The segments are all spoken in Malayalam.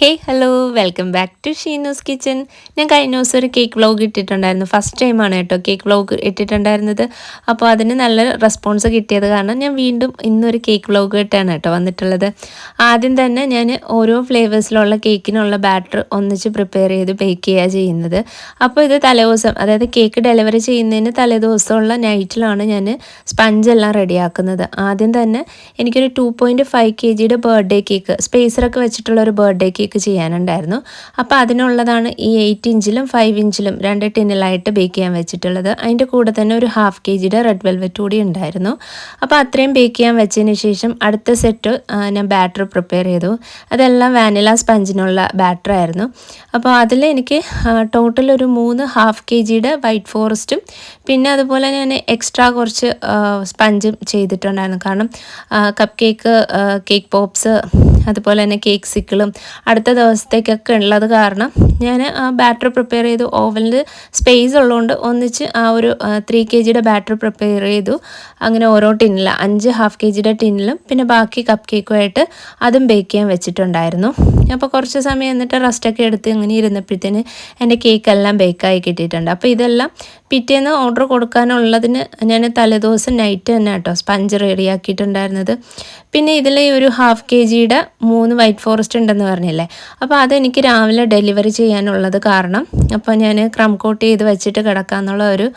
Hey hello welcome back to Sheenu's kitchen ഞാൻ കഴിഞ്ഞ ദിവസം ഒരു കേക്ക് വ്ലോഗ് ഇട്ടിട്ടുണ്ടായിരുന്നു. ഫസ്റ്റ് ടൈമാണ് കേട്ടോ കേക്ക് വ്ലോഗ് ഇട്ടിട്ടുണ്ടായിരുന്നത്. അപ്പോൾ അതിന് നല്ല റെസ്പോൺസ് കിട്ടിയത് കാരണം ഞാൻ വീണ്ടും ഇന്നൊരു കേക്ക് വ്ലോഗ് ഇട്ടാണ് കേട്ടോ വന്നിട്ടുള്ളത്. ആദ്യം തന്നെ ഞാൻ ഓരോ ഫ്ലേവേഴ്സിലുള്ള കേക്കിനുള്ള ബാറ്റർ ഒന്നിച്ച് പ്രിപ്പയർ ചെയ്ത് ബേക്ക് ചെയ്യുക ചെയ്യുന്നത്. അപ്പോൾ ഇത് തലേദിവസം അതായത് കേക്ക് ഡെലിവറി ചെയ്യുന്നതിന് തലേദിവസമുള്ള നൈറ്റിലാണ് ഞാൻ സ്പഞ്ച് എല്ലാം റെഡിയാക്കുന്നത് ആദ്യം തന്നെ എനിക്കൊരു ടു പോയിന്റ് ഫൈവ് കെ ജിയുടെ ബർത്ത്ഡേ കേക്ക് സ്പേസറൊക്കെ വെച്ചിട്ടുള്ള ഒരു ബർത്ത്ഡേ കേക്ക് ബേക്ക് ചെയ്യാനുണ്ടായിരുന്നു. അപ്പോൾ അതിനുള്ളതാണ് ഈ എയ്റ്റ് ഇഞ്ചിലും ഫൈവ് ഇഞ്ചിലും രണ്ട് ടിന്നിലായിട്ട് ബേക്ക് ചെയ്യാൻ വെച്ചിട്ടുള്ളത്. അതിന്റെ കൂടെ തന്നെ ഒരു ഹാഫ് കെ ജിയുടെ റെഡ് വെൽവെറ്റ് കൂടി ഉണ്ടായിരുന്നു. അപ്പോൾ അത്രയും ബേക്ക് ചെയ്യാൻ വെച്ചതിന് ശേഷം അടുത്ത സെറ്റ് ഞാൻ ബാറ്റർ പ്രിപ്പയർ ചെയ്തു. അതെല്ലാം വാനില സ്പഞ്ചിനുള്ള ബാറ്റർ ആയിരുന്നു. അപ്പോൾ അതിൽ എനിക്ക് ടോട്ടൽ ഒരു മൂന്ന് ഹാഫ് കെ ജിയുടെ വൈറ്റ് ഫോറസ്റ്റും പിന്നെ അതുപോലെ ഞാൻ എക്സ്ട്രാ കുറച്ച് സ്പഞ്ചും ചെയ്തിട്ടുണ്ടായിരുന്നു. കാരണം കപ്പ് കേക്ക് കേക്ക് പോപ്സ് അതുപോലെ തന്നെ കേക്ക് സിക്കിളും ദിവസത്തേക്കൊക്കെ ഉള്ളത് കാരണം ഞാൻ ബാറ്റർ പ്രിപ്പയർ ചെയ്തു. ഓവനിൽ സ്പേസ് ഉള്ളതുകൊണ്ട് ഒന്നിച്ച് ആ ഒരു ത്രീ കെ ജിയുടെ ബാറ്റർ പ്രിപ്പയർ ചെയ്തു. അങ്ങനെ ഓരോ ടിന്നിലും അഞ്ച് ഹാഫ് കെ ജിയുടെ ടിന്നിലും പിന്നെ ബാക്കി കപ്പ് കേക്കുമായിട്ട് അതും ബേക്ക് ചെയ്യാൻ വെച്ചിട്ടുണ്ടായിരുന്നു. അപ്പോൾ കുറച്ച് സമയം എന്നിട്ട് റെസ്റ്റൊക്കെ എടുത്ത് ഇങ്ങനെ ഇരുന്നപ്പോഴത്തേന് എന്റെ കേക്കെല്ലാം ബേക്കായി കിട്ടിയിട്ടുണ്ട്. അപ്പോൾ ഇതെല്ലാം പിറ്റേന്ന് ഓർഡർ കൊടുക്കാനുള്ളതിന് ഞാൻ തലേദിവസം നൈറ്റ് തന്നെ കേട്ടോ സ്പഞ്ച് റെഡിയാക്കിയിട്ടുണ്ടായിരുന്നത് പിന്നെ ഇതിൽ ഒരു ഹാഫ് കെ ജിയുടെ മൂന്ന് വൈറ്റ് ഫോറസ്റ്റ് ഉണ്ടെന്ന് പറഞ്ഞില്ലേ? അപ്പോൾ അതെനിക്ക് രാവിലെ ഡെലിവറി ചെയ്യാനുള്ളത് കാരണം. അപ്പോൾ ഞാൻ ക്രം കോട്ട് ചെയ്ത് വെച്ചിട്ട് കിടക്കാന്നുള്ള ഒരു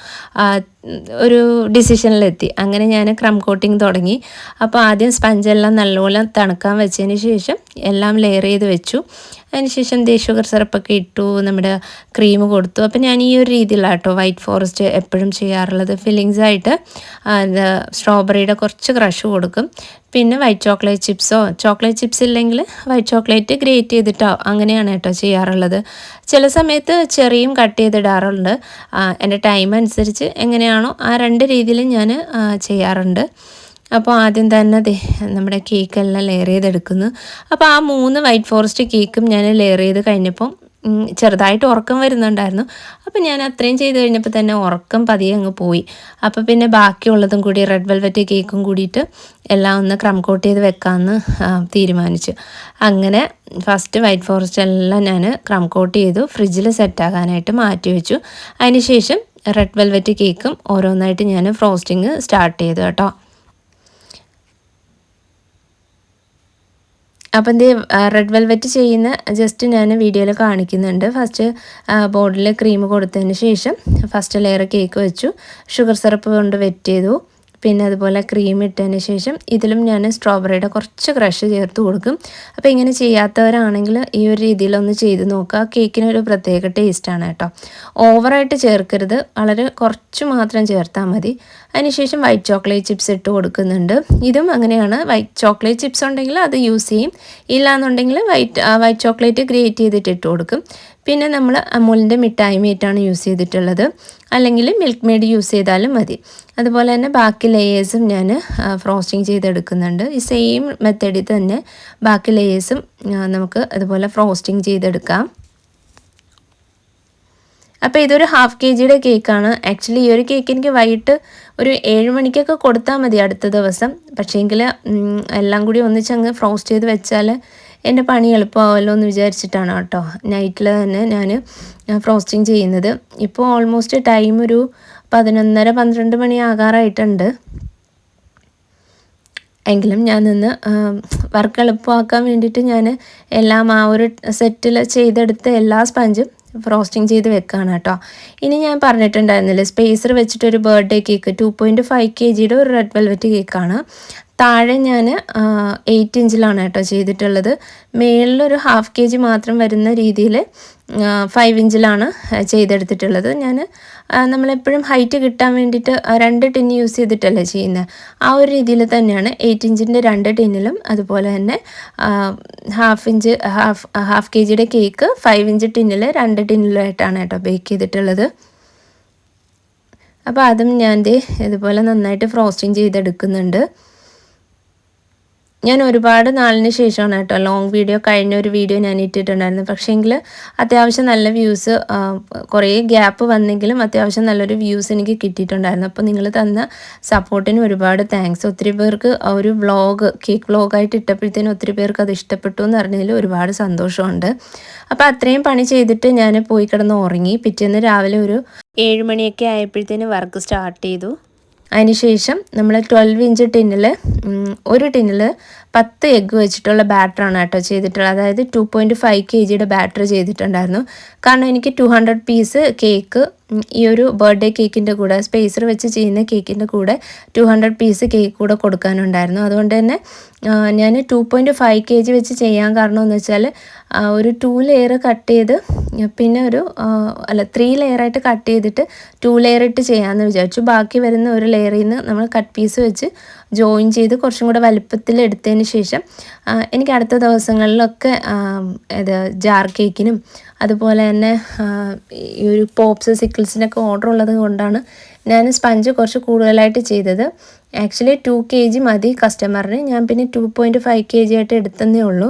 ഒരു ഡിസിഷനിലെത്തി അങ്ങനെ ഞാൻ ക്രം കോട്ടിങ് തുടങ്ങി. അപ്പോൾ ആദ്യം സ്പഞ്ചെല്ലാം നല്ലപോലെ തണുക്കാൻ വെച്ചതിന് ശേഷം എല്ലാം ലെയർ ചെയ്ത് വെച്ചു. അതിനുശേഷം ദേ ഷുഗർ സിറപ്പൊക്കെ ഇട്ടു നമ്മുടെ ക്രീം കൊടുത്തു. അപ്പോൾ ഞാൻ ഈ ഒരു രീതിയിലാണ് കേട്ടോ വൈറ്റ് ഫോറസ്റ്റ് എപ്പോഴും ചെയ്യാറുള്ളത്. ഫില്ലിങ്സ് ആയിട്ട് സ്ട്രോബെറിയുടെ കുറച്ച് ക്രഷ് കൊടുക്കും. പിന്നെ വൈറ്റ് ചോക്ലേറ്റ് ചിപ്സോ ചോക്ലേറ്റ് ചിപ്സ് ഇല്ലെങ്കിൽ വൈറ്റ് ചോക്ലേറ്റ് ഗ്രേറ്റ് ചെയ്തിട്ടോ അങ്ങനെയാണ് കേട്ടോ ചെയ്യാറുള്ളത്. ചില സമയത്ത് ചെറിയും കട്ട് ചെയ്തിടാറുണ്ട്. എന്റെ ടൈം അനുസരിച്ച് എങ്ങനെയാണോ ആ രണ്ട് രീതിയിലും ഞാൻ ചെയ്യാറുണ്ട്. അപ്പോൾ ആദ്യം തന്നെ ദേ നമ്മുടെ കേക്കെല്ലാം ലെയർ ചെയ്തെടുക്കുന്നു. അപ്പോൾ ആ മൂന്ന് വൈറ്റ് ഫോറസ്റ്റ് കേക്കും ഞാൻ ലെയർ ചെയ്ത് കഴിഞ്ഞപ്പം ചെറുതായിട്ട് ഉറക്കം വരുന്നുണ്ടായിരുന്നു. അപ്പോൾ ഞാൻ അത്രയും ചെയ്ത് കഴിഞ്ഞപ്പോൾ തന്നെ ഉറക്കം പതിയെ അങ്ങ് പോയി. അപ്പോൾ പിന്നെ ബാക്കിയുള്ളതും കൂടി റെഡ് വെൽവെറ്റ് കേക്കും കൂടിയിട്ട് എല്ലാം ഒന്ന് ക്രം കോട്ട് ചെയ്ത് വെക്കാമെന്ന് തീരുമാനിച്ചു. അങ്ങനെ ഫസ്റ്റ് വൈറ്റ് ഫോറസ്റ്റ് എല്ലാം ഞാൻ ക്രം കോട്ട് ചെയ്തു ഫ്രിഡ്ജിൽ സെറ്റാകാനായിട്ട് മാറ്റി വെച്ചു. അതിനുശേഷം റെഡ് വെൽവെറ്റ് കേക്കും ഓരോന്നായിട്ട് ഞാൻ ഫ്രോസ്റ്റിങ് സ്റ്റാർട്ട് ചെയ്തു കേട്ടോ. അപ്പം എന്ത് റെഡ് വെൽവെറ്റ് ചെയ്യുന്ന ജസ്റ്റ് ഞാൻ വീഡിയോയിൽ കാണിക്കുന്നുണ്ട്. ഫസ്റ്റ് ബോർഡിൽ ക്രീം കൊടുത്തതിന് ശേഷം ഫസ്റ്റ് ലെയർ കേക്ക് വെച്ചു. ഷുഗർ സിറപ്പ് കൊണ്ട് വെറ്റ് ചെയ്തു. പിന്നെ അതുപോലെ ക്രീം ഇട്ടതിന് ശേഷം ഇതിലും ഞാൻ സ്ട്രോബെറിയുടെ കുറച്ച് ക്രഷ് ചേർത്ത് കൊടുക്കും. അപ്പോൾ ഇങ്ങനെ ചെയ്യാത്തവരാണെങ്കിൽ ഈ ഒരു രീതിയിലൊന്ന് ചെയ്ത് നോക്കുക. കേക്കിന് ഒരു പ്രത്യേക ടേസ്റ്റാണ് കേട്ടോ. ഓവറായിട്ട് ചേർക്കരുത്. വളരെ കുറച്ച് മാത്രം ചേർത്താൽ മതി. അതിനുശേഷം വൈറ്റ് ചോക്ലേറ്റ് ചിപ്സ് ഇട്ട് കൊടുക്കുന്നുണ്ട്. ഇതും അങ്ങനെയാണ്. വൈറ്റ് ചോക്ലേറ്റ് ചിപ്സ് ഉണ്ടെങ്കിൽ അത് യൂസ് ചെയ്യും. ഇല്ലാന്നുണ്ടെങ്കിൽ വൈറ്റ് വൈറ്റ് ചോക്ലേറ്റ് ഗ്രേറ്റ് ചെയ്തിട്ട് ഇട്ട് കൊടുക്കും. പിന്നെ നമ്മൾ അമൂലിന്റെ മിഠായി മീറ്റാണ് യൂസ് ചെയ്തിട്ടുള്ളത്. അല്ലെങ്കിൽ മിൽക്ക് മെയ്ഡ് യൂസ് ചെയ്താലും മതി. അതുപോലെ തന്നെ ബാക്കി ലെയേഴ്സും ഞാൻ ഫ്രോസ്റ്റിംഗ് ചെയ്തെടുക്കുന്നുണ്ട്. ഈ സെയിം മെത്തേഡിൽ തന്നെ ബാക്കി ലെയേഴ്സും നമുക്ക് അതുപോലെ ഫ്രോസ്റ്റിംഗ് ചെയ്തെടുക്കാം. അപ്പോൾ ഇതൊരു ഹാഫ് കെ ജിയുടെ കേക്കാണ് ആക്ച്വലി ഈ ഒരു കേക്ക് എനിക്ക് വൈകിട്ട് ഒരു ഏഴ് മണിക്കൊക്കെ കൊടുത്താൽ മതി അടുത്ത ദിവസം. പക്ഷേങ്കിൽ എല്ലാം കൂടി ഒന്നിച്ചങ്ങ് ഫ്രോസ്റ്റ് ചെയ്ത് വെച്ചാൽ എന്റെ പണി എളുപ്പമാവല്ലോ എന്ന് വിചാരിച്ചിട്ടാണ് കേട്ടോ. നൈറ്റിൽ തന്നെ ഞാൻ ഫ്രോസ്റ്റിങ് ചെയ്യുന്നത്. ഇപ്പോൾ ഓൾമോസ്റ്റ് ടൈം ഒരു പതിനൊന്നര പന്ത്രണ്ട് മണി ആകാറായിട്ടുണ്ട്. എങ്കിലും ഞാൻ നിന്ന് വർക്ക് എളുപ്പമാക്കാൻ വേണ്ടിയിട്ട് ഞാൻ എല്ലാം ആ ഒരു സെറ്റിൽ ചെയ്തെടുത്ത എല്ലാ സ്പഞ്ചും ഫ്രോസ്റ്റിംഗ് ചെയ്ത് വെക്കുകയാണ് കേട്ടോ. ഇനി ഞാൻ പറഞ്ഞിട്ടുണ്ടായിരുന്നില്ലേ സ്പേസർ വെച്ചിട്ടൊരു birthday cake two point five K ജിയുടെ ഒരു റെഡ് വെൽവെറ്റ് കേക്കാണ് താഴെ ഞാൻ എയ്റ്റ് ഇഞ്ചിലാണ് കേട്ടോ ചെയ്തിട്ടുള്ളത്. മേളിലൊരു ഹാഫ് കെ ജി മാത്രം വരുന്ന രീതിയിൽ ഫൈവ് ഇഞ്ചിലാണ് ചെയ്തെടുത്തിട്ടുള്ളത്. ഞാൻ നമ്മളെപ്പോഴും ഹൈറ്റ് കിട്ടാൻ വേണ്ടിയിട്ട് രണ്ട് ടിൻ യൂസ് ചെയ്തിട്ടല്ലേ ചെയ്യുന്നത് ആ ഒരു രീതിയിൽ തന്നെയാണ് എയ്റ്റ് ഇഞ്ചിന്റെ രണ്ട് ടിന്നിലും അതുപോലെ തന്നെ half inch half half K ജിയുടെ കേക്ക് ഫൈവ് ഇഞ്ച് ടിന്നിൽ രണ്ട് ടിന്നിലായിട്ടാണ് കേട്ടോ ബേക്ക് ചെയ്തിട്ടുള്ളത്. അപ്പോൾ അതും ഞാൻ ഇതുപോലെ നന്നായിട്ട് ഫ്രോസ്റ്റിങ് ചെയ്തെടുക്കുന്നുണ്ട്. ഞാൻ ഒരുപാട് നാളിന് ശേഷമാണ് കേട്ടോ ലോങ് വീഡിയോ കഴിഞ്ഞ ഒരു വീഡിയോ ഞാൻ ഇട്ടിട്ടുണ്ടായിരുന്നു പക്ഷേങ്കിൽ അത്യാവശ്യം നല്ല വ്യൂസ് കുറേ ഗ്യാപ്പ് വന്നെങ്കിലും അത്യാവശ്യം നല്ലൊരു വ്യൂസ് എനിക്ക് കിട്ടിയിട്ടുണ്ടായിരുന്നു. അപ്പോൾ നിങ്ങൾ തന്ന സപ്പോർട്ടിന് ഒരുപാട് താങ്ക്സ് ഒത്തിരി പേർക്ക് ഒരു വ്ളോഗ് കേക്ക് വ്ളോഗായിട്ട് ഇട്ടപ്പോഴത്തേനും ഒത്തിരി പേർക്ക് അത് ഇഷ്ടപ്പെട്ടു എന്ന് പറഞ്ഞതിൽ ഒരുപാട് സന്തോഷമുണ്ട്. അപ്പോൾ അത്രയും പണി ചെയ്തിട്ട് ഞാൻ പോയി കിടന്ന് ഉറങ്ങി. പിറ്റേന്ന് രാവിലെ ഒരു ഏഴ് മണിയൊക്കെ ആയപ്പോഴത്തേന് വർക്ക് സ്റ്റാർട്ട് ചെയ്തു. അതിനുശേഷം നമ്മൾ ട്വൽവ് ഇഞ്ച് ടിന്നിൽ ഒരു ടിന്നിൽ പത്ത് എഗ്ഗ് വെച്ചിട്ടുള്ള ബാറ്ററാണ് കേട്ടോ ചെയ്തിട്ടുള്ളത്. അതായത് ടു പോയിന്റ് ഫൈവ് കെ ജിയുടെ ബാറ്റർ ചെയ്തിട്ടുണ്ടായിരുന്നു. കാരണം എനിക്ക് ടു ഹൺഡ്രഡ് പീസ് കേക്ക് ഈ ഒരു ബർത്ത്ഡേ കേക്കിന്റെ കൂടെ സ്പേസർ വെച്ച് ചെയ്യുന്ന കേക്കിന്റെ കൂടെ ടു ഹൺഡ്രഡ് പീസ് കേക്ക് കൂടെ കൊടുക്കാനുണ്ടായിരുന്നു. അതുകൊണ്ട് തന്നെ ഞാൻ two point five K G വെച്ച് ചെയ്യാൻ കാരണം എന്ന് വെച്ചാൽ ഒരു ടു ലെയർ കട്ട് ചെയ്ത് പിന്നെ ഒരു അല്ല ത്രീ ലെയറായിട്ട് കട്ട് ചെയ്തിട്ട് ടു ലെയർ ഇട്ട് ചെയ്യാമെന്ന് വിചാരിച്ചു. ബാക്കി വരുന്ന ഒരു ലെയറിൽ നിന്ന് നമ്മൾ കട്ട് പീസ് വെച്ച് ജോയിൻ ചെയ്ത് കുറച്ചും കൂടെ വലുപ്പത്തിൽ എടുത്തതിന് ശേഷം എനിക്ക് അടുത്ത ദിവസങ്ങളിലൊക്കെ ഇത് ജാർ കേക്കിനും അതുപോലെ തന്നെ ഈ ഒരു പോപ്സ് സിക്കിൾസിനൊക്കെ ഓർഡർ ഉള്ളത് കൊണ്ടാണ് ഞാൻ സ്പഞ്ച് കുറച്ച് കൂടുതലായിട്ട് ചെയ്തത്. ആക്ച്വലി ടു കെ ജി മതി കസ്റ്റമറിന് ഞാൻ പിന്നെ two point five K G ആയിട്ട് എടുത്തതേ ഉള്ളൂ.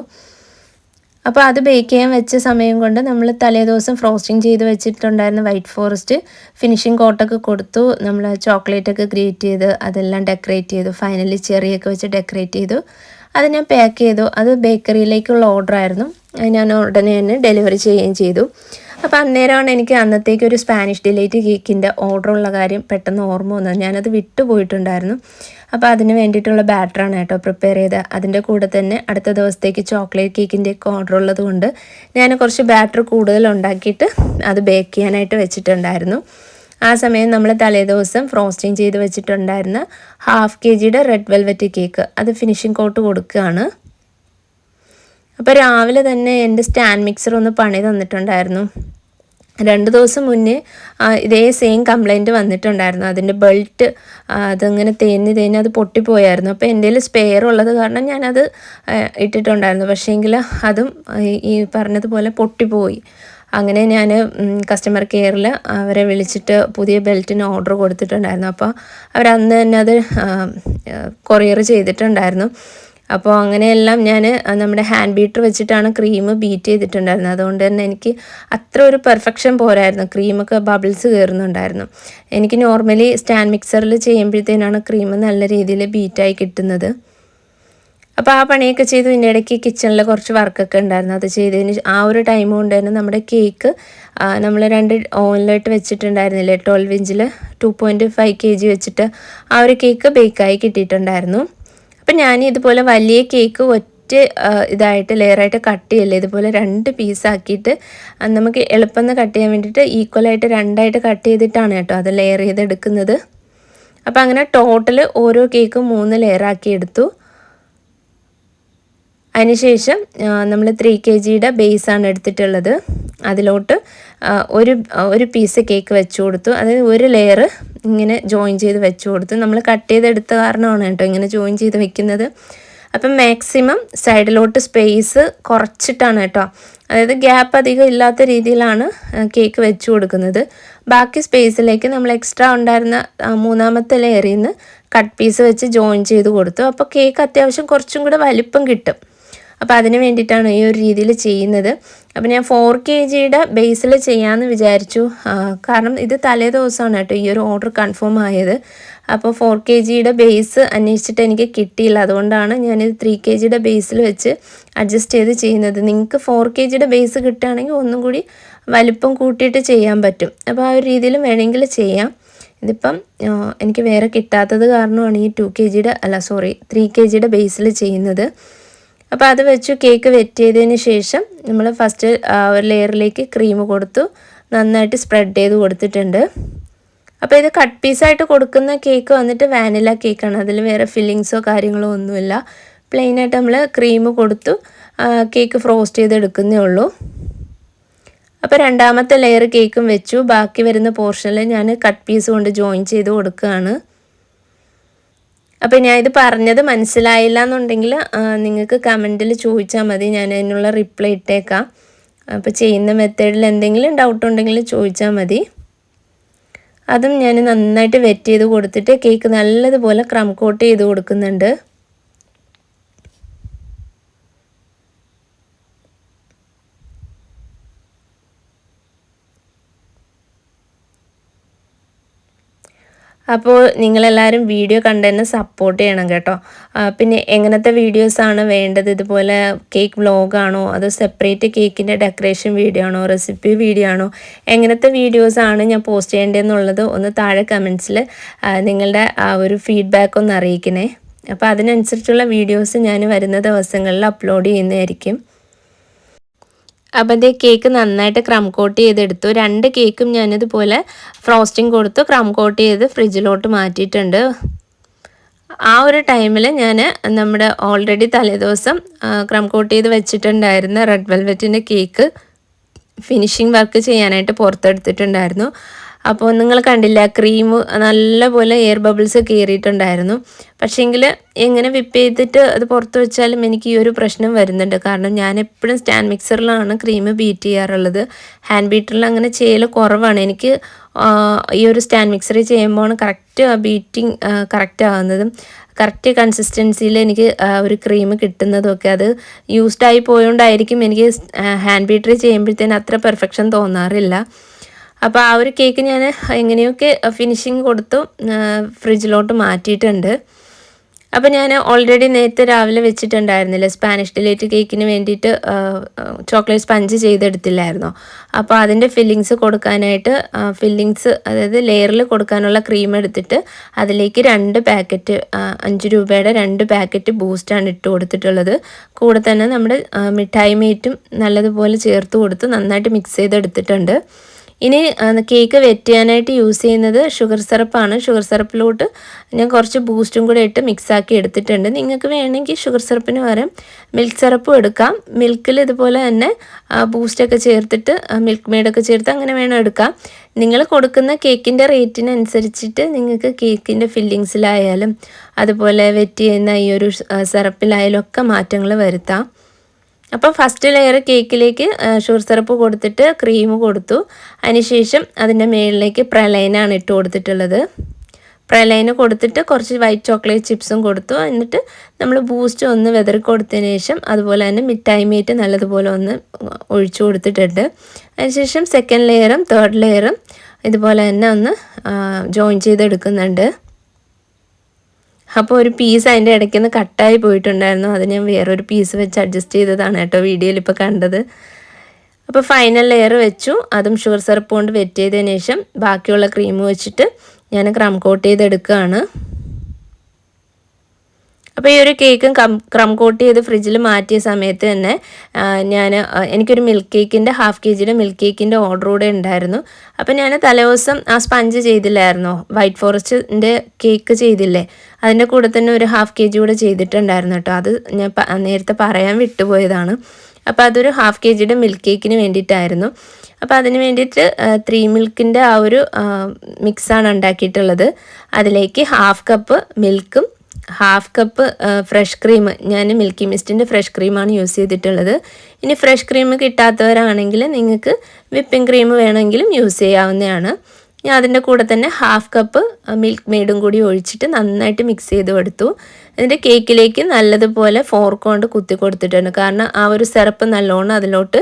അപ്പോൾ അത് ബേക്ക് ചെയ്യാൻ വെച്ച സമയം കൊണ്ട് നമ്മൾ തലേദിവസം ഫ്രോസ്റ്റിംഗ് ചെയ്ത് വെച്ചിട്ടുണ്ടായിരുന്ന വൈറ്റ് ഫോറസ്റ്റ് ഫിനിഷിംഗ് കോട്ടൊക്കെ കൊടുത്തു. നമ്മൾ ചോക്ലേറ്റൊക്കെ ഗ്രേറ്റ് ചെയ്ത് അതെല്ലാം ഡെക്കറേറ്റ് ചെയ്തു. ഫൈനലി ചെറിയൊക്കെ വെച്ച് ഡെക്കറേറ്റ് ചെയ്തു. അത് ഞാൻ പാക്ക് ചെയ്തു. അത് ബേക്കറിയിലേക്കുള്ള ഓർഡർ ആയിരുന്നു. ഞാൻ ഉടനെ തന്നെ ഡെലിവറി ചെയ്യുകയും ചെയ്തു. അപ്പോൾ അന്നേരമാണ് എനിക്ക് അന്നത്തേക്ക് ഒരു സ്പാനിഷ് ഡിലൈറ്റ് കേക്കിന്റെ ഓർഡർ ഉള്ള കാര്യം പെട്ടെന്ന് ഓർമ്മ വന്നത്. ഞാനത് വിട്ടുപോയിട്ടുണ്ടായിരുന്നു അപ്പോൾ അതിന് വേണ്ടിയിട്ടുള്ള ബാറ്ററാണ് കേട്ടോ പ്രിപ്പയർ ചെയ്ത് അതിന്റെ കൂടെ തന്നെ അടുത്ത ദിവസത്തേക്ക് ചോക്ലേറ്റ് കേക്കിന്റെ ഒക്കെ ഓർഡർ ഉള്ളതുകൊണ്ട് ഞാൻ കുറച്ച് ബാറ്റർ കൂടുതൽ ഉണ്ടാക്കിയിട്ട് അത് ബേക്ക് ചെയ്യാനായിട്ട് വെച്ചിട്ടുണ്ടായിരുന്നു. ആ സമയം നമ്മൾ തലേദിവസം ഫ്രോസ്റ്റിംഗ് ചെയ്ത് വെച്ചിട്ടുണ്ടായിരുന്ന ഹാഫ് കെ ജിയുടെ റെഡ് വെൽവെറ്റ് കേക്ക് അത് ഫിനിഷിംഗ് കോട്ട് കൊടുക്കുകയാണ്. അപ്പോൾ രാവിലെ തന്നെ എന്റെ സ്റ്റാൻഡ് മിക്സർ ഒന്ന് പണി തന്നിട്ടുണ്ടായിരുന്നു. രണ്ട് ദിവസം മുന്നേ ഇതേ സെയിം കംപ്ലൈന്റ് വന്നിട്ടുണ്ടായിരുന്നു. അതിന്റെ ബെൽറ്റ് അതങ്ങനെ തേഞ്ഞ് തേഞ്ഞ് അത് പൊട്ടിപ്പോയായിരുന്നു. അപ്പോൾ എന്റെ സ്പെയർ ഉള്ളത് കാരണം ഞാനത് ഇട്ടിട്ടുണ്ടായിരുന്നു. പക്ഷേങ്കിൽ അതും ഈ പറഞ്ഞതുപോലെ പൊട്ടിപ്പോയി. അങ്ങനെ ഞാൻ കസ്റ്റമർ കെയറിൽ അവരെ വിളിച്ചിട്ട് പുതിയ ബെൽറ്റിന് ഓർഡർ കൊടുത്തിട്ടുണ്ടായിരുന്നു. അപ്പോൾ അവർ അന്ന് തന്നെ അത് കൊറിയർ ചെയ്തിട്ടുണ്ടായിരുന്നു. അപ്പോൾ അങ്ങനെയെല്ലാം ഞാൻ നമ്മുടെ ഹാൻഡ് ബീറ്റർ വെച്ചിട്ടാണ് ക്രീം ബീറ്റ് ചെയ്തിട്ടുണ്ടായിരുന്നത്. അതുകൊണ്ട് തന്നെ എനിക്ക് അത്ര ഒരു പെർഫെക്ഷൻ പോരായിരുന്നു. ക്രീമൊക്കെ ബബിൾസ് കയറുന്നുണ്ടായിരുന്നു എനിക്ക് നോർമലി സ്റ്റാൻഡ് മിക്സറിൽ ചെയ്യുമ്പോഴത്തേനാണ് ക്രീം നല്ല രീതിയിൽ ബീറ്റായി കിട്ടുന്നത്. അപ്പോൾ ആ പണിയൊക്കെ ചെയ്തു ഇതിന്റെ ഇടയ്ക്ക് കിച്ചണിൽ കുറച്ച് വർക്കൊക്കെ ഉണ്ടായിരുന്നു. അത് ചെയ്തതിന് ആ ഒരു ടൈം കൊണ്ട് തന്നെ നമ്മുടെ കേക്ക് നമ്മൾ രണ്ട് ഓവനിലോട്ട് വെച്ചിട്ടുണ്ടായിരുന്നില്ലേ? ട്വൽവ് ഇഞ്ചിൽ two point five K G വെച്ചിട്ട് ആ ഒരു കേക്ക് ബേക്കായി കിട്ടിയിട്ടുണ്ടായിരുന്നു. അപ്പം ഞാൻ ഇതുപോലെ വലിയ കേക്ക് ഒറ്റ ഇതായിട്ട് ലെയറായിട്ട് കട്ട് ചെയ്യല്ലേ? ഇതുപോലെ രണ്ട് പീസാക്കിയിട്ട് നമുക്ക് എളുപ്പം കട്ട് ചെയ്യാൻ വേണ്ടിയിട്ട് ഈക്വലായിട്ട് രണ്ടായിട്ട് കട്ട് ചെയ്തിട്ടാണ് കേട്ടോ അത് ലെയർ ചെയ്തെടുക്കുന്നത്. അപ്പോൾ അങ്ങനെ ടോട്ടൽ ഓരോ കേക്കും മൂന്ന് ലെയറാക്കി എടുത്തു. അതിനുശേഷം നമ്മൾ ത്രീ കെ ജിയുടെ ബേസാണ് എടുത്തിട്ടുള്ളത്. അതിലോട്ട് ഒരു ഒരു പീസ് കേക്ക് വെച്ച് കൊടുത്തു. അതായത് ഒരു ലെയർ ഇങ്ങനെ ജോയിൻ ചെയ്ത് വെച്ച് കൊടുത്തു. നമ്മൾ കട്ട് ചെയ്തെടുത്ത കാരണമാണ് കേട്ടോ ഇങ്ങനെ ജോയിൻ ചെയ്ത് വെക്കുന്നത്. അപ്പം മാക്സിമം സൈഡിലോട്ട് സ്പേസ് കുറച്ചിട്ടാണ് കേട്ടോ. അതായത് ഗ്യാപ്പ് അധികം ഇല്ലാത്ത രീതിയിലാണ് കേക്ക് വെച്ച് കൊടുക്കുന്നത്. ബാക്കി സ്പേസിലേക്ക് നമ്മൾ എക്സ്ട്രാ ഉണ്ടായിരുന്ന മൂന്നാമത്തെ ലെയറിൽ നിന്ന് കട്ട് പീസ് വെച്ച് ജോയിൻ ചെയ്ത് കൊടുത്തു. അപ്പോൾ കേക്ക് അത്യാവശ്യം കുറച്ചും കൂടെ വലിപ്പം കിട്ടും. അപ്പോൾ അതിന് വേണ്ടിയിട്ടാണ് ഈ ഒരു രീതിയിൽ ചെയ്യുന്നത്. അപ്പോൾ ഞാൻ ഫോർ കെ ജിയുടെ ബേസിൽ ചെയ്യാമെന്ന് വിചാരിച്ചു. കാരണം ഇത് തലേ ദിവസമാണ് കേട്ടോ ഈ ഒരു ഓർഡർ കൺഫേം ആയത്. അപ്പോൾ ഫോർ കെ ജിയുടെ ബേസ് അന്വേഷിച്ചിട്ട് എനിക്ക് കിട്ടിയില്ല. അതുകൊണ്ടാണ് ഞാനിത് ത്രീ കെ ജിയുടെ ബേസിൽ വെച്ച് അഡ്ജസ്റ്റ് ചെയ്ത് ചെയ്യുന്നത്. നിങ്ങൾക്ക് ഫോർ കെ ജിയുടെ ബേസ് കിട്ടുകയാണെങ്കിൽ ഒന്നും കൂടി വലിപ്പം കൂട്ടിയിട്ട് ചെയ്യാൻ പറ്റും. അപ്പോൾ ആ ഒരു രീതിയിൽ വേണമെങ്കിൽ ചെയ്യാം. ഇതിപ്പം എനിക്ക് വേറെ കിട്ടാത്തത് കാരണമാണ് ഈ ടു കെ ജിയുടെ അല്ല സോറി ത്രീ കെ ജിയുടെ ബേസിൽ ചെയ്യുന്നത്. അപ്പോൾ അത് വെച്ചു കേക്ക് വെറ്റ് ചെയ്തതിന് ശേഷം നമ്മൾ ഫസ്റ്റ് ഒരു ലെയറിലേക്ക് ക്രീം കൊടുത്തു. നന്നായിട്ട് സ്പ്രെഡ് ചെയ്ത് കൊടുത്തിട്ടുണ്ട്. അപ്പോൾ ഇത് കട്ട് പീസായിട്ട് കൊടുക്കുന്ന കേക്ക് വന്നിട്ട് വാനില കേക്കാണ് അതിൽ വേറെ ഫില്ലിങ്സോ കാര്യങ്ങളോ ഒന്നുമില്ല. പ്ലെയിനായിട്ട് നമ്മൾ ക്രീം കൊടുത്തു. കേക്ക് ഫ്രോസ്റ്റ് ചെയ്തെടുക്കുന്നേ ഉള്ളൂ. അപ്പോൾ രണ്ടാമത്തെ ലെയർ കേക്കും വെച്ചു. ബാക്കി വരുന്ന പോർഷനിൽ ഞാൻ കട്ട് പീസ് കൊണ്ട് ജോയിൻ ചെയ്ത് കൊടുക്കുകയാണ്. അപ്പോൾ ഞാൻ ഇത് പറഞ്ഞത് മനസ്സിലായില്ല എന്നുണ്ടെങ്കിൽ നിങ്ങൾക്ക് കമന്റിൽ ചോദിച്ചാൽ മതി. ഞാൻ അതിനുള്ള റിപ്ലൈ ഇട്ടേക്കാം. അപ്പോൾ ചെയ്യുന്ന മെത്തേഡിൽ എന്തെങ്കിലും ഡൗട്ട് ഉണ്ടെങ്കിൽ ചോദിച്ചാൽ മതി. അതും ഞാൻ നന്നായിട്ട് വെറ്റ് ചെയ്ത് കൊടുത്തിട്ട് കേക്ക് നല്ലതുപോലെ ക്രം കോട്ട് ചെയ്ത് കൊടുക്കുന്നുണ്ട്. അപ്പോൾ നിങ്ങളെല്ലാവരും വീഡിയോ കണ്ട് തന്നെ സപ്പോർട്ട് ചെയ്യണം കേട്ടോ. പിന്നെ എങ്ങനത്തെ വീഡിയോസാണ് വേണ്ടത്? ഇതുപോലെ കേക്ക് വ്ലോഗാണോ അതോ സെപ്പറേറ്റ് കേക്കിന്റെ ഡെക്കറേഷൻ വീഡിയോ ആണോ? റെസിപ്പി വീഡിയോ ആണോ? എങ്ങനത്തെ വീഡിയോസാണ് ഞാൻ പോസ്റ്റ് ചെയ്യേണ്ടതെന്നുള്ളത് ഒന്ന് താഴെ കമൻസിൽ നിങ്ങളുടെ ആ ഒരു ഫീഡ്ബാക്ക് ഒന്ന് അറിയിക്കണേ. അപ്പോൾ അതിനനുസരിച്ചുള്ള വീഡിയോസ് ഞാൻ വരുന്ന ദിവസങ്ങളിൽ അപ്ലോഡ് ചെയ്യുന്നതായിരിക്കും. അപ്പം അതേ കേക്ക് നന്നായിട്ട് ക്രം കോട്ട് ചെയ്തെടുത്തു. രണ്ട് കേക്കും ഞാനിതുപോലെ ഫ്രോസ്റ്റിംഗ് കൊടുത്തു. ക്രം കോട്ട് ചെയ്ത് ഫ്രിഡ്ജിലോട്ട് മാറ്റിയിട്ടുണ്ട്. ആ ഒരു ടൈമിൽ ഞാൻ നമ്മുടെ ഓൾറെഡി തലേദിവസം ക്രം കോട്ട് ചെയ്ത് വെച്ചിട്ടുണ്ടായിരുന്ന റെഡ് വെൽവെറ്റിന്റെ കേക്ക് ഫിനിഷിംഗ് വർക്ക് ചെയ്യാനായിട്ട് പുറത്തെടുത്തിട്ടുണ്ടായിരുന്നു. അപ്പോൾ നിങ്ങൾ കണ്ടില്ല ക്രീം നല്ലപോലെ എയർ ബബിൾസ് കയറിയിട്ടുണ്ടായിരുന്നു പക്ഷേങ്കിൽ എങ്ങനെ വിപ്പ് ചെയ്തിട്ട് അത് പുറത്ത് വെച്ചാലും എനിക്ക് ഈ ഒരു പ്രശ്നം വരുന്നുണ്ട്. കാരണം ഞാൻ എപ്പോഴും സ്റ്റാൻഡ് മിക്സറിലാണ് ക്രീം ബീറ്റ് ചെയ്യാറുള്ളത്. ഹാൻഡ് ബീറ്ററിൽ അങ്ങനെ ചെയ്യൽ കുറവാണ്. എനിക്ക് ഈ ഒരു സ്റ്റാൻഡ് മിക്സറിൽ ചെയ്യുമ്പോൾ കറക്റ്റ് ബീറ്റിംഗ് കറക്റ്റ് ആകുന്നതും കറക്റ്റ് കൺസിസ്റ്റൻസിയിൽ എനിക്ക് ഒരു ക്രീം കിട്ടുന്നതൊക്കെ അത് യൂസ്ഡായി ആയി പോയോണ്ടായിരിക്കും എനിക്ക് ഹാൻഡ് ബീറ്ററി ചെയ്യുമ്പോഴത്തേന് അത്ര പെർഫെക്ഷൻ തോന്നാറില്ല. അപ്പോൾ ആ ഒരു കേക്ക് ഞാൻ എങ്ങനെയൊക്കെ ഫിനിഷിങ് കൊടുത്തു ഫ്രിഡ്ജിലോട്ട് മാറ്റിയിട്ടുണ്ട്. അപ്പോൾ ഞാൻ ഓൾറെഡി നേരത്തെ രാവിലെ വെച്ചിട്ടുണ്ടായിരുന്നില്ല. സ്പാനിഷ് ഡിലേറ്റ് കേക്കിന് വേണ്ടിയിട്ട് ചോക്ലേറ്റ് സ്പഞ്ച് ചെയ്തെടുത്തില്ലായിരുന്നോ? അപ്പോൾ അതിന്റെ ഫില്ലിങ്സ് കൊടുക്കാനായിട്ട് ഫില്ലിങ്സ് അതായത് ലെയറിൽ കൊടുക്കാനുള്ള ക്രീം എടുത്തിട്ട് അതിലേക്ക് രണ്ട് പാക്കറ്റ് അഞ്ച് രൂപയുടെ രണ്ട് പാക്കറ്റ് ബൂസ്റ്റാണ് ഇട്ട് കൊടുത്തിട്ടുള്ളത്. കൂടെ തന്നെ നമ്മുടെ മിഠായി മേറ്റും നല്ലതുപോലെ ചേർത്ത് കൊടുത്ത് നന്നായിട്ട് മിക്സ് ചെയ്തെടുത്തിട്ടുണ്ട്. ഇനി കേക്ക് വെറ്റ് ചെയ്യാനായിട്ട് യൂസ് ചെയ്യുന്നത് ഷുഗർ സിറപ്പാണ്. ഷുഗർ സിറപ്പിലോട്ട് ഞാൻ കുറച്ച് ബൂസ്റ്റും കൂടെ ഇട്ട് മിക്സാക്കി എടുത്തിട്ടുണ്ട്. നിങ്ങൾക്ക് വേണമെങ്കിൽ ഷുഗർ സിറപ്പിന് പകരം മിൽക്ക് സിറപ്പും എടുക്കാം. മിൽക്കിൽ ഇതുപോലെ തന്നെ ബൂസ്റ്റൊക്കെ ചേർത്തിട്ട് മിൽക്ക് മെയ്ഡൊക്കെ ചേർത്ത് അങ്ങനെ വേണം എടുക്കാം. നിങ്ങൾ കൊടുക്കുന്ന കേക്കിന്റെ റേറ്റിനനുസരിച്ചിട്ട് നിങ്ങൾക്ക് കേക്കിന്റെ ഫില്ലിങ്സിലായാലും അതുപോലെ വെറ്റ് ചെയ്യുന്ന ഈ ഒരു സിറപ്പിലായാലും ഒക്കെ മാറ്റങ്ങൾ വരുത്താം. അപ്പോൾ ഫസ്റ്റ് ലെയർ കേക്കിലേക്ക് ഷുഗർ സിറപ്പ് കൊടുത്തിട്ട് ക്രീം കൊടുത്തു. അതിനുശേഷം അതിന്റെ മുകളിലേക്ക് പ്രലൈനാണ് ഇട്ട് കൊടുത്തിട്ടുള്ളത്. പ്രലൈന് കൊടുത്തിട്ട് കുറച്ച് വൈറ്റ് ചോക്ലേറ്റ് ചിപ്സും കൊടുത്തു. എന്നിട്ട് നമ്മൾ ബൂസ്റ്റ് ഒന്ന് വെതറി കൊടുത്തതിന് ശേഷം അതുപോലെ തന്നെ മിഠായി മീറ്റ് നല്ലതുപോലെ ഒന്ന് ഒഴിച്ചു കൊടുത്തിട്ടുണ്ട്. അതിനുശേഷം സെക്കൻഡ് ലെയറും തേർഡ് ലെയറും ഇതുപോലെ തന്നെ ഒന്ന് ജോയിൻ ചെയ്തെടുക്കുന്നുണ്ട്. അപ്പോൾ ഒരു പീസ് അതിന്റെ ഇടയ്ക്ക് നിന്ന് കട്ടായി പോയിട്ടുണ്ടായിരുന്നു. അത് ഞാൻ വേറൊരു പീസ് വെച്ച് അഡ്ജസ്റ്റ് ചെയ്തതാണ് കേട്ടോ വീഡിയോയിൽ ഇപ്പോൾ കണ്ടത്. അപ്പോൾ ഫൈനൽ ലെയർ വെച്ചു. അതും ഷുഗർ സിറപ്പ് കൊണ്ട് വെറ്റ് ചെയ്തതിന് ശേഷം ബാക്കിയുള്ള ക്രീം വെച്ചിട്ട് ഞാൻ ക്രം കോട്ട് ചെയ്തെടുക്കുകയാണ്. അപ്പോൾ ഈ ഒരു കേക്കും കം ക്രം കോട്ട് ചെയ്ത് ഫ്രിഡ്ജിൽ മാറ്റിയ സമയത്ത് തന്നെ ഞാൻ എനിക്കൊരു മിൽക്ക് കേക്കിന്റെ ഹാഫ് കെ ജിയുടെ മിൽക്ക് കേക്കിന്റെ ഓർഡർ കൂടെ ഉണ്ടായിരുന്നു. അപ്പോൾ ഞാൻ തലേദിവസം ആ സ്പഞ്ച് ചെയ്തില്ലായിരുന്നോ? വൈറ്റ് ഫോറസ്റ്റിന്റെ കേക്ക് ചെയ്തില്ലേ? അതിന്റെ കൂടെ തന്നെ ഒരു ഹാഫ് കെ ജി കൂടെ ചെയ്തിട്ടുണ്ടായിരുന്നു കേട്ടോ. അത് ഞാൻ നേരത്തെ പറയാൻ വിട്ടുപോയതാണ്. അപ്പോൾ അതൊരു ഹാഫ് കെ ജിയുടെ മിൽക്ക് കേക്കിന് വേണ്ടിയിട്ടായിരുന്നു. അപ്പോൾ അതിന് വേണ്ടിയിട്ട് ത്രീ മിൽക്കിന്റെ ആ ഒരു മിക്സാണ് ഉണ്ടാക്കിയിട്ടുള്ളത്. അതിലേക്ക് ഹാഫ് കപ്പ് മിൽക്കും ഹാഫ് കപ്പ് ഫ്രഷ് ക്രീം ഞാൻ മിൽക്കി മിസ്റ്റിന്റെ ഫ്രഷ് ക്രീമാണ് യൂസ് ചെയ്തിട്ടുള്ളത്. ഇനി ഫ്രഷ് ക്രീം കിട്ടാത്തവരാണെങ്കിൽ നിങ്ങൾക്ക് വിപ്പിംഗ് ക്രീം വേണമെങ്കിലും യൂസ് ചെയ്യാവുന്നതാണ്. ഞാൻ അതിന്റെ കൂടെ തന്നെ ഹാഫ് കപ്പ് മിൽക്ക് മെയ്ഡും കൂടി ഒഴിച്ചിട്ട് നന്നായിട്ട് മിക്സ് ചെയ്ത് കൊടുത്തു. എന്റെ കേക്കിലേക്ക് നല്ലതുപോലെ ഫോർക്ക് കൊണ്ട് കുത്തി കൊടുത്തിട്ടുണ്ട്. കാരണം ആ ഒരു സിറപ്പ് നല്ലോണം അതിലോട്ട്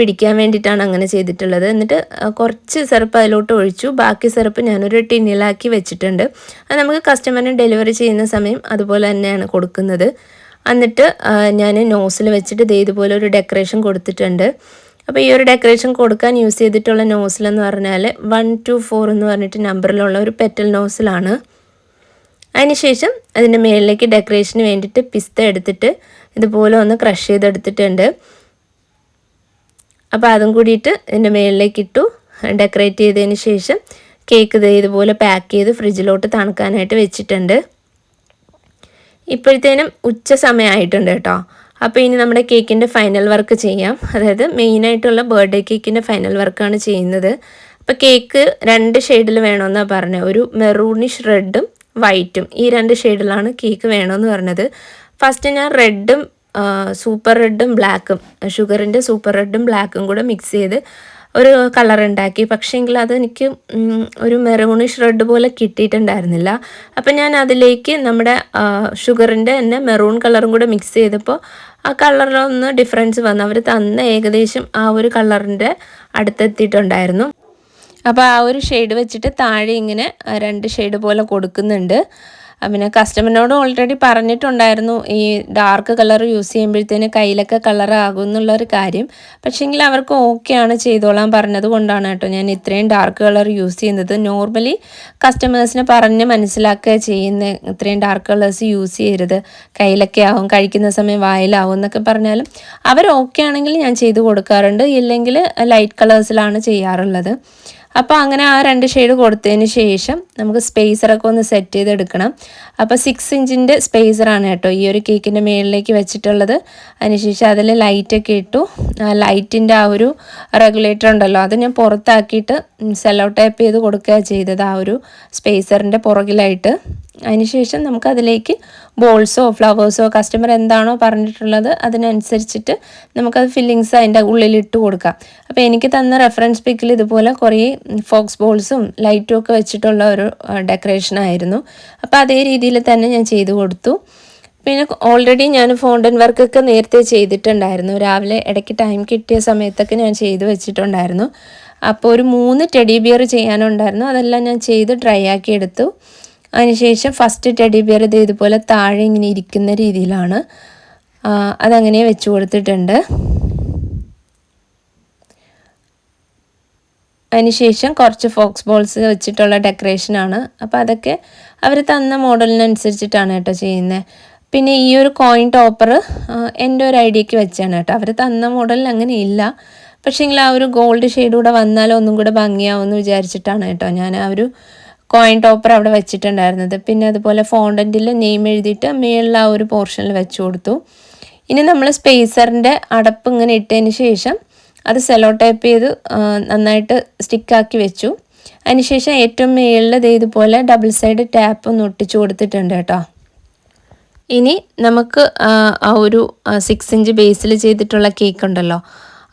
പിടിക്കാൻ വേണ്ടിയിട്ടാണ് അങ്ങനെ ചെയ്തിട്ടുള്ളത്. എന്നിട്ട് കുറച്ച് സിറപ്പ് അതിലോട്ട് ഒഴിച്ചു. ബാക്കി സിറപ്പ് ഞാനൊരു ടിന്നിലാക്കി വെച്ചിട്ടുണ്ട്. അത് നമുക്ക് കസ്റ്റമറിന് ഡെലിവറി ചെയ്യുന്ന സമയം അതുപോലെ തന്നെയാണ് കൊടുക്കുന്നത്. എന്നിട്ട് ഞാൻ നോസിൽ വെച്ചിട്ട് ദേ ഇതുപോലെ ഒരു ഡെക്കറേഷൻ കൊടുത്തിട്ടുണ്ട്. അപ്പോൾ ഈ ഒരു ഡെക്കറേഷൻ കൊടുക്കാൻ യൂസ് ചെയ്തിട്ടുള്ള നോസിലെന്ന് പറഞ്ഞാൽ വൺ ടു ഫോർ എന്ന് പറഞ്ഞിട്ട് നമ്പറിലുള്ള ഒരു പെറ്റൽ നോസിലാണ്. അതിനുശേഷം അതിന്റെ മേളിലേക്ക് ഡെക്കറേഷന് വേണ്ടിയിട്ട് പിസ്ത എടുത്തിട്ട് ഇതുപോലെ ഒന്ന് ക്രഷ് ചെയ്തെടുത്തിട്ടുണ്ട്. അപ്പോൾ അതും കൂടിയിട്ട് ഇതിന്റെ മേളിലേക്ക് ഇട്ടു. ഡെക്കറേറ്റ് ചെയ്തതിന് ശേഷം കേക്ക് ഇത് ഇതുപോലെ പാക്ക് ചെയ്ത് ഫ്രിഡ്ജിലോട്ട് തണുക്കാനായിട്ട് വെച്ചിട്ടുണ്ട്. ഇപ്പോഴത്തേനും ഉച്ച സമയമായിട്ടുണ്ട് കേട്ടോ. അപ്പോൾ ഇനി നമ്മുടെ കേക്കിന്റെ ഫൈനൽ വർക്ക് ചെയ്യാം. അതായത് മെയിനായിട്ടുള്ള ബർത്ത്ഡേ കേക്കിന്റെ ഫൈനൽ വർക്കാണ് ചെയ്യുന്നത്. അപ്പോൾ കേക്ക് രണ്ട് ഷെയ്ഡിൽ വേണമെന്നാണ് പറഞ്ഞത് ഒരു മെറൂണിഷ് റെഡും വൈറ്റും ഈ രണ്ട് ഷെയ്ഡിലാണ് കേക്ക് വേണമെന്ന് പറഞ്ഞത്. ഫസ്റ്റ് ഞാൻ റെഡും സൂപ്പർ റെഡും ബ്ലാക്കും ഷുഗറിന്റെ സൂപ്പർ റെഡും ബ്ലാക്കും കൂടെ മിക്സ് ചെയ്ത് ഒരു കളർ ഉണ്ടാക്കി പക്ഷേങ്കിൽ അതെനിക്ക് ഒരു മെറൂണിഷ് റെഡ് പോലെ കിട്ടിയിട്ടുണ്ടായിരുന്നില്ല. അപ്പം ഞാൻ അതിലേക്ക് നമ്മുടെ ഷുഗറിന്റെ തന്നെ മെറൂൺ കളറും കൂടെ മിക്സ് ചെയ്തപ്പോൾ ആ കളറിലൊന്ന് ഡിഫറൻസ് വന്നു. അവർ തന്ന ഏകദേശം ആ ഒരു കളറിന്റെ അടുത്തെത്തിയിട്ടുണ്ടായിരുന്നു. അപ്പോൾ ആ ഒരു ഷെയ്ഡ് വെച്ചിട്ട് താഴെ ഇങ്ങനെ രണ്ട് ഷെയ്ഡ് പോലെ കൊടുക്കുന്നുണ്ട്. പിന്നെ കസ്റ്റമറിനോട് ഓൾറെഡി പറഞ്ഞിട്ടുണ്ടായിരുന്നു ഈ ഡാർക്ക് കളർ യൂസ് ചെയ്യുമ്പോഴത്തേന് കയ്യിലൊക്കെ കളർ ആകും എന്നുള്ളൊരു കാര്യം. പക്ഷേങ്കിൽ അവർക്ക് ഓക്കെയാണ് ചെയ്തോളാൻ പറഞ്ഞത് കൊണ്ടാണ് കേട്ടോ ഞാൻ ഇത്രയും ഡാർക്ക് കളർ യൂസ് ചെയ്യുന്നത്. നോർമലി കസ്റ്റമേഴ്സിനെ പറഞ്ഞ് മനസ്സിലാക്കുക ചെയ്യുന്ന ഇത്രയും ഡാർക്ക് കളേഴ്സ് യൂസ് ചെയ്യരുത്. കയ്യിലൊക്കെ ആവും കഴിക്കുന്ന സമയം വായിലാവും എന്നൊക്കെ പറഞ്ഞാലും അവർ ഓക്കെ ആണെങ്കിൽ ഞാൻ ചെയ്ത് കൊടുക്കാറുണ്ട്. ഇല്ലെങ്കിൽ ലൈറ്റ് കളേഴ്സിലാണ് ചെയ്യാറുള്ളത്. അപ്പോൾ അങ്ങനെ ആ രണ്ട് ഷെയ്ഡ് കൊടുത്തതിന് ശേഷം നമുക്ക് സ്പേസറൊക്കെ ഒന്ന് സെറ്റ് ചെയ്തെടുക്കണം. അപ്പോൾ സിക്സ് ഇഞ്ചിന്റെ സ്പേസറാണ് കേട്ടോ ഈ ഒരു കേക്കിന്റെ മുകളിലേക്ക് വെച്ചിട്ടുള്ളത്. അതിനുശേഷം അതിൽ ലൈറ്റൊക്കെ ഇട്ടു. ലൈറ്റിന്റെ ആ ഒരു റെഗുലേറ്റർ ഉണ്ടല്ലോ അത് ഞാൻ പുറത്താക്കിയിട്ട് സെല്ലോ ടൈപ്പ് ചെയ്ത് കൊടുക്കുക ചെയ്തത് ആ ഒരു സ്പേസറിന്റെ പുറകിലായിട്ട്. അതിനുശേഷം നമുക്ക് അതിലേക്ക് ബോൾസോ ഫ്ലവേഴ്സോ കസ്റ്റമർ എന്താണോ പറഞ്ഞിട്ടുള്ളത് അതിനനുസരിച്ചിട്ട് നമുക്കത് ഫില്ലിങ്സ് അതിന്റെ ഉള്ളിൽ ഇട്ട് കൊടുക്കാം. അപ്പോൾ എനിക്ക് തന്ന റെഫറൻസ് പിക്കിൽ ഇതുപോലെ കുറേ ഫോക്സ് ബോൾസും ലൈറ്റും ഒക്കെ വെച്ചിട്ടുള്ള ഒരു ഡെക്കറേഷൻ ആയിരുന്നു. അപ്പോൾ അതേ രീതിയിൽ തന്നെ ഞാൻ ചെയ്തു കൊടുത്തു. പിന്നെ ഓൾറെഡി ഞാൻ ഫോണ്ടൻ വർക്കൊക്കെ നേരത്തെ ചെയ്തിട്ടുണ്ടായിരുന്നു. രാവിലെ ഇടയ്ക്ക് ടൈം കിട്ടിയ സമയത്തൊക്കെ ഞാൻ ചെയ്തു വെച്ചിട്ടുണ്ടായിരുന്നു. അപ്പോൾ ഒരു മൂന്ന് ടെഡി ബിയർ ചെയ്യാനുണ്ടായിരുന്നു. അതെല്ലാം ഞാൻ ചെയ്ത് ഡ്രൈ ആക്കി എടുത്തു. അതിനുശേഷം ഫസ്റ്റ് ടെഡി ബിയർ ഇത് ഇതുപോലെ താഴെ ഇങ്ങനെ ഇരിക്കുന്ന രീതിയിലാണ് അതങ്ങനെ വെച്ച് കൊടുത്തിട്ടുണ്ട്. അതിനുശേഷം കുറച്ച് ഫോക്സ് ബോൾസ് വെച്ചിട്ടുള്ള ഡെക്കറേഷനാണ് അപ്പോൾ അതൊക്കെ അവർ തന്ന മോഡലിനനുസരിച്ചിട്ടാണ് കേട്ടോ ചെയ്യുന്നത് പിന്നെ ഈ ഒരു കോയിൻ ടോപ്പർ എന്റെ ഒരു ഐഡിയക്ക് വെച്ചാണ് കേട്ടോ. അവർ തന്ന മോഡലിൽ അങ്ങനെ ഇല്ല. പക്ഷേങ്കിൽ ആ ഒരു ഗോൾഡ് ഷെയ്ഡ് കൂടെ വന്നാലോ ഒന്നും കൂടെ ഭംഗിയാവുമെന്ന് വിചാരിച്ചിട്ടാണ് കേട്ടോ ഞാൻ ആ ഒരു കോയിൻ ടോപ്പർ അവിടെ വെച്ചിട്ടുണ്ടായിരുന്നത്. പിന്നെ അതുപോലെ ഫോണ്ടന്റിൽ നെയിം എഴുതിയിട്ട് മേളിൽ ആ ഒരു പോർഷനിൽ വെച്ച് കൊടുത്തു. ഇനി നമ്മൾ സ്പേസറിന്റെ അടപ്പ് ഇങ്ങനെ ഇട്ടതിന് ശേഷം അത് സെലോ ടൈപ്പ് ചെയ്ത് നന്നായിട്ട് സ്റ്റിക്കാക്കി വെച്ചു. അതിനുശേഷം ഏറ്റവും മേളിൽ ഇതുപോലെ ഡബിൾ സൈഡ് ടാപ്പ് ഒന്ന് ഒട്ടിച്ചു കൊടുത്തിട്ടുണ്ട് കേട്ടോ. ഇനി നമുക്ക് ആ ഒരു സിക്സ് ഇഞ്ച് ബേസിൽ ചെയ്തിട്ടുള്ള കേക്ക് ഉണ്ടല്ലോ.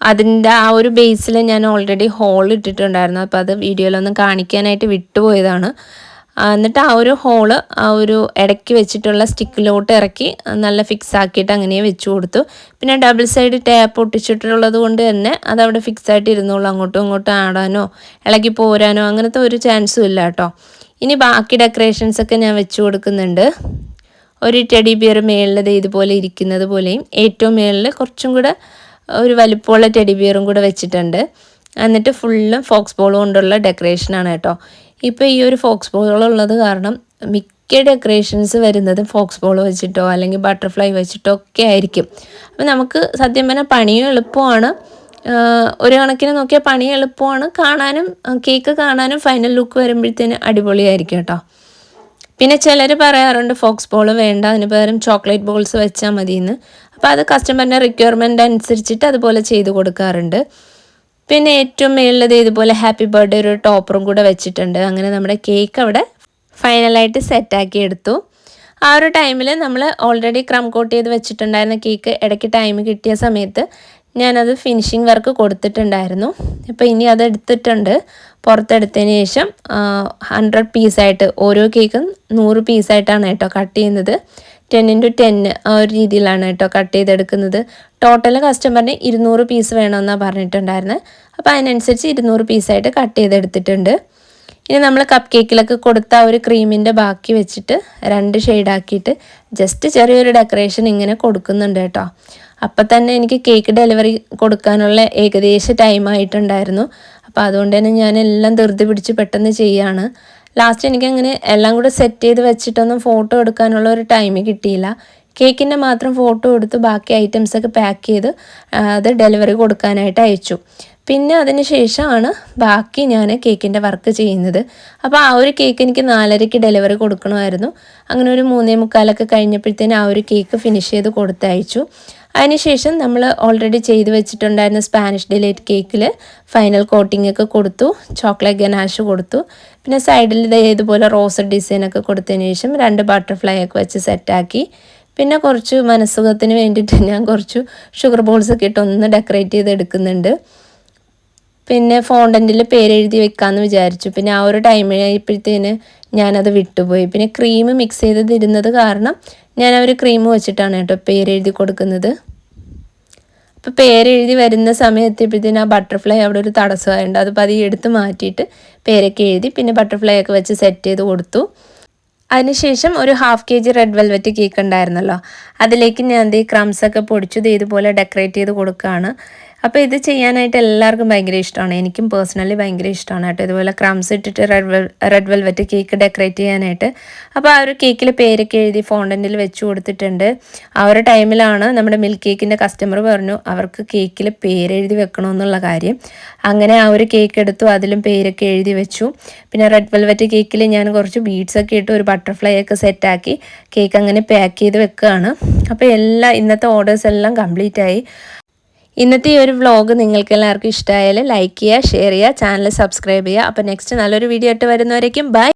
അതിന്റെ ആ ഒരു ബേസിൽ ഞാൻ ഓൾറെഡി ഹോൾ ഇട്ടിട്ടുണ്ടായിരുന്നു. അപ്പോൾ അത് വീഡിയോയിലൊന്നും കാണിക്കാനായിട്ട് വിട്ടുപോയതാണ്. എന്നിട്ട് ആ ഒരു ഹോൾ ആ ഒരു ഇടയ്ക്ക് വെച്ചിട്ടുള്ള സ്റ്റിക്കിലോട്ട് ഇറക്കി നല്ല ഫിക്സ് ആക്കിയിട്ട് അങ്ങനെ വെച്ചു കൊടുത്തു. പിന്നെ ഡബിൾ സൈഡ് ടാപ്പ് ഒട്ടിച്ചിട്ടുള്ളത് കൊണ്ട് തന്നെ അതവിടെ ഫിക്സ് ആയിട്ട് ഇരുന്നോളൂ അങ്ങോട്ടും ഇങ്ങോട്ടും ആടാനോ ഇളകി പോരാനോ അങ്ങനത്തെ ഒരു ചാൻസും ഇല്ല കേട്ടോ. ഇനി ബാക്കി ഡെക്കറേഷൻസ് ഒക്കെ ഞാൻ വെച്ചു കൊടുക്കുന്നുണ്ട്. ഒരു ടെഡി ബിയർ മേളിലത് ഇതുപോലെ ഇരിക്കുന്നത് പോലെയും ഏറ്റവും മേളിൽ കുറച്ചും കൂടെ ഒരു വലിപ്പമുള്ള ടെഡി ബിയറും കൂടെ വെച്ചിട്ടുണ്ട്. എന്നിട്ട് ഫുള്ളും ഫോക്സ് ബോൾ കൊണ്ടുള്ള ഡെക്കറേഷനാണ് കേട്ടോ. ഇപ്പോൾ ഈ ഒരു ഫോക്സ് ബോൾ ഉള്ളത് കാരണം മിക്ക ഡെക്കറേഷൻസ് വരുന്നത് ഫോക്സ് ബോൾ വെച്ചിട്ടോ അല്ലെങ്കിൽ ബട്ടർഫ്ലൈ വെച്ചിട്ടോ ഒക്കെ ആയിരിക്കും. അപ്പോൾ നമുക്ക് സത്യം പറഞ്ഞാൽ പണിയും എളുപ്പമാണ്. ഒരു കണക്കിന് നോക്കിയാൽ പണി എളുപ്പമാണ്. കാണാനും കേക്ക് കാണാനും ഫൈനൽ ലുക്ക് വരുമ്പോഴത്തേന് അടിപൊളിയായിരിക്കും കേട്ടോ. പിന്നെ ചിലർ പറയാറുണ്ട് ഫോക്സ് ബോൾ വേണ്ട അതിന് പകരം ചോക്ലേറ്റ് ബോൾസ് വെച്ചാൽ മതിയെന്ന്. അപ്പോൾ അത് കസ്റ്റമറിന്റെ റിക്വയർമെന്റ് അനുസരിച്ചിട്ട് അതുപോലെ ചെയ്ത് കൊടുക്കാറുണ്ട്. പിന്നെ ഏറ്റവും മേളിലത് ഇതുപോലെ ഹാപ്പി ബർത്ത്ഡേ ഒരു ടോപ്പറും കൂടെ വെച്ചിട്ടുണ്ട്. അങ്ങനെ നമ്മുടെ കേക്ക് അവിടെ ഫൈനലായിട്ട് സെറ്റാക്കി എടുത്തു. ആ ഒരു ടൈമിൽ നമ്മൾ ഓൾറെഡി ക്രം കോട്ട് ചെയ്ത് വെച്ചിട്ടുണ്ടായിരുന്ന കേക്ക് ഇടയ്ക്ക് ടൈം കിട്ടിയ സമയത്ത് ഞാനത് ഫിനിഷിംഗ് വർക്ക് കൊടുത്തിട്ടുണ്ടായിരുന്നു. ഇപ്പോൾ ഇനി അത് എടുത്തിട്ടുണ്ട്. പുറത്തെടുത്തതിന് ശേഷം ഹൺഡ്രഡ് പീസായിട്ട് ഓരോ കേക്കും നൂറ് പീസായിട്ടാണ് കേട്ടോ കട്ട് ചെയ്യുന്നത്. ടെൻ ഇന്റു ടെൻ ആ ഒരു രീതിയിലാണ് കേട്ടോ കട്ട് ചെയ്തെടുക്കുന്നത്. ടോട്ടൽ കസ്റ്റമറിന് ഇരുന്നൂറ് പീസ് വേണമെന്നാണ് പറഞ്ഞിട്ടുണ്ടായിരുന്നത് അപ്പോൾ അതിനനുസരിച്ച് ഇരുന്നൂറ് പീസായിട്ട് കട്ട് ചെയ്തെടുത്തിട്ടുണ്ട്. ഇനി നമ്മൾ കപ്പ് കേക്കിലൊക്കെ കൊടുത്ത ആ ഒരു ക്രീമിന്റെ ബാക്കി വെച്ചിട്ട് രണ്ട് ഷെയ്ഡാക്കിയിട്ട് ജസ്റ്റ് ചെറിയൊരു ഡെക്കറേഷൻ ഇങ്ങനെ കൊടുക്കുന്നുണ്ട് കേട്ടോ. അപ്പം തന്നെ എനിക്ക് കേക്ക് ഡെലിവറി കൊടുക്കാനുള്ള ഏകദേശം ടൈം ആയിട്ടുണ്ടായിരുന്നു. അപ്പോൾ അതുകൊണ്ട് തന്നെ ഞാൻ എല്ലാം ധൃതി പിടിച്ച് പെട്ടെന്ന് ചെയ്യാണ്. ലാസ്റ്റ് എനിക്ക് അങ്ങനെ എല്ലാം കൂടെ സെറ്റ് ചെയ്ത് വെച്ചിട്ടൊന്നും ഫോട്ടോ എടുക്കാനുള്ള ഒരു ടൈം കിട്ടിയില്ല. കേക്കിന്റെ മാത്രം ഫോട്ടോ എടുത്ത് ബാക്കി ഐറ്റംസൊക്കെ പാക്ക് ചെയ്ത് അത് ഡെലിവറി കൊടുക്കാനായിട്ട് അയച്ചു. പിന്നെ അതിന് ശേഷമാണ് ബാക്കി ഞാൻ കേക്കിന്റെ വർക്ക് ചെയ്യുന്നത്. അപ്പോൾ ആ ഒരു കേക്ക് എനിക്ക് നാലരയ്ക്ക് ഡെലിവറി കൊടുക്കണമായിരുന്നു. അങ്ങനെ ഒരു മൂന്നേ മുക്കാലൊക്കെ കഴിഞ്ഞപ്പോഴത്തേന് ആ ഒരു കേക്ക് ഫിനിഷ് ചെയ്ത് കൊടുത്തയച്ചു. അതിനുശേഷം നമ്മൾ ഓൾറെഡി ചെയ്ത് വെച്ചിട്ടുണ്ടായിരുന്ന സ്പാനിഷ് ഡിലൈറ്റ് കേക്കിൽ ഫൈനൽ കോട്ടിംഗ് ഒക്കെ കൊടുത്തു ചോക്ലേറ്റ് ഗനാഷ് കൊടുത്തു. പിന്നെ സൈഡിൽ ഇതേതുപോലെ റോസ് ഡിസൈനൊക്കെ കൊടുത്തതിന് ശേഷം രണ്ട് ബട്ടർഫ്ലൈ ഒക്കെ വെച്ച് സെറ്റാക്കി പിന്നെ കുറച്ച് മനസ്സുഖത്തിന് വേണ്ടിയിട്ട് ഞാൻ കുറച്ച് ഷുഗർ ബോൾസ് ഒക്കെ ഇട്ട് ഒന്ന് ഡെക്കറേറ്റ് ചെയ്ത് എടുക്കുന്നുണ്ട്. പിന്നെ ഫോണ്ടന്റിൽ പേരെഴുതി വെക്കാമെന്ന് വിചാരിച്ചു. പിന്നെ ആ ഒരു ടൈം ആയപ്പോഴത്തേന് ഞാനത് വിട്ടുപോയി. പിന്നെ ക്രീം മിക്സ് ചെയ്തതിരുന്നത് കാരണം ഞാൻ അവർ ക്രീം വെച്ചിട്ടാണ് കേട്ടോ പേരെഴുതി കൊടുക്കുന്നത്. അപ്പോൾ പേരെഴുതി വരുന്ന സമയത്ത് ആ ബട്ടർഫ്ലൈ അവിടെ ഒരു തടസ്സമായിട്ടുണ്ട്. അത് പതിയെ എടുത്ത് മാറ്റിയിട്ട് പേരൊക്കെ എഴുതി പിന്നെ ബട്ടർഫ്ലൈ ഒക്കെ വെച്ച് സെറ്റ് ചെയ്ത് കൊടുത്തു. അതിനുശേഷം ഒരു half K G red velvet cake ഉണ്ടായിരുന്നല്ലോ. അതിലേക്ക് ഞാൻ ഈ ക്രംസ് ഒക്കെ പൊടിച്ചത് ഇതുപോലെ ഡെക്കറേറ്റ് ചെയ്ത് കൊടുക്കുകയാണ്. അപ്പോൾ ഇത് ചെയ്യാനായിട്ട് എല്ലാവർക്കും ഭയങ്കര ഇഷ്ടമാണ്. എനിക്കും പേഴ്സണലി ഭയങ്കര ഇഷ്ടമാണ് കേട്ടോ. ഇതുപോലെ ക്രംസ് ഇട്ടിട്ട് red red velvet cake decorate ചെയ്യാനായിട്ട്. അപ്പോൾ ആ ഒരു കേക്കിൽ പേരൊക്കെ എഴുതി ഫോണ്ടന്റിൽ വെച്ച് കൊടുത്തിട്ടുണ്ട്. ആ ഒരു ടൈമിലാണ് നമ്മുടെ മിൽക്ക് കേക്കിന്റെ കസ്റ്റമർ പറഞ്ഞു അവർക്ക് കേക്കിൽ പേരെഴുതി വെക്കണമെന്നുള്ള കാര്യം. അങ്ങനെ ആ ഒരു കേക്ക് എടുത്തു അതിലും പേരൊക്കെ എഴുതി വെച്ചു. പിന്നെ റെഡ് വെൽവെറ്റ് കേക്കിൽ ഞാൻ കുറച്ച് ബീഡ്സ് ഒക്കെ ഇട്ട് ഒരു ബട്ടർഫ്ലൈ ഒക്കെ സെറ്റാക്കി കേക്ക് അങ്ങനെ പാക്ക് ചെയ്ത് വെക്കുകയാണ്. അപ്പോൾ എല്ലാ ഇന്നത്തെ ഓർഡേഴ്സ് എല്ലാം കംപ്ലീറ്റ് ആയി. ഇന്നത്തെ ഈ ഒരു വ്ലോഗ് നിങ്ങൾക്ക് എല്ലാവർക്കും ഇഷ്ടമായാൽ ലൈക്ക് ചെയ്യുക ഷെയർ ചെയ്യുക ചാനൽ സബ്സ്ക്രൈബ് ചെയ്യുക. അപ്പോൾ നെക്സ്റ്റ് നല്ലൊരു വീഡിയോ ആയിട്ട് വരുന്നവരേക്കും ബൈ